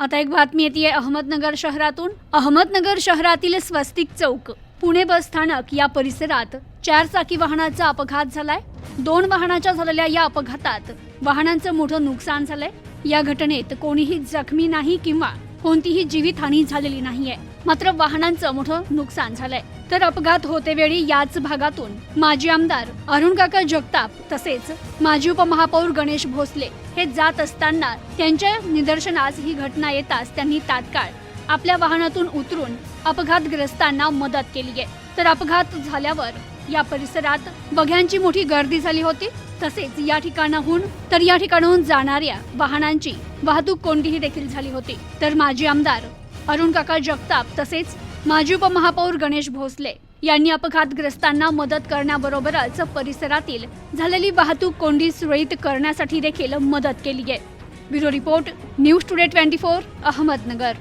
आता एक बातमी येते अहमदनगर शहरातून. अहमदनगर शहरातील स्वस्तिक चौक पुणे बस स्थानक या परिसरात चार चाकी वाहनाचा अपघात झालाय. दोन वाहनाच्या झालेल्या या अपघातात वाहनांचं मोठं नुकसान झालंय. या घटनेत कोणीही जखमी नाही किंवा कोणतीही जीवितहानी झालेली नाहीये. मात्र वाहनांचं मोठं नुकसान झालंय. तर अपघात होते वेळी याच भागातून माजी आमदार अरुण काका जगताप तसेच माजी उपमहापौर गणेश भोसले हे जात असताना त्यांच्या निदर्शनास ही घटना येताच त्यांनी तात्काळ आपल्या वाहनातून उतरून अपघातग्रस्तांना मदत केली आहे तर अपघात झाल्यावर या परिसरात बघ्यांची मोठी गर्दी झाली होती. तसेच या ठिकाणाहून तर या ठिकाणाहून जाणाऱ्या वाहनांची वाहतूक कोंडीही देखील झाली होती. तर माजी आमदार अरुण काका जगताप तसेच माजी उपमहापौर गणेश भोसले यांनी अपघातग्रस्तांना मदत करण्याबरोबरच परिसरातील झालेली वाहतूक कोंडी सुरळीत करण्यासाठी देखील मदत केली आहे. Bureau report news today twenty four Ahmednagar.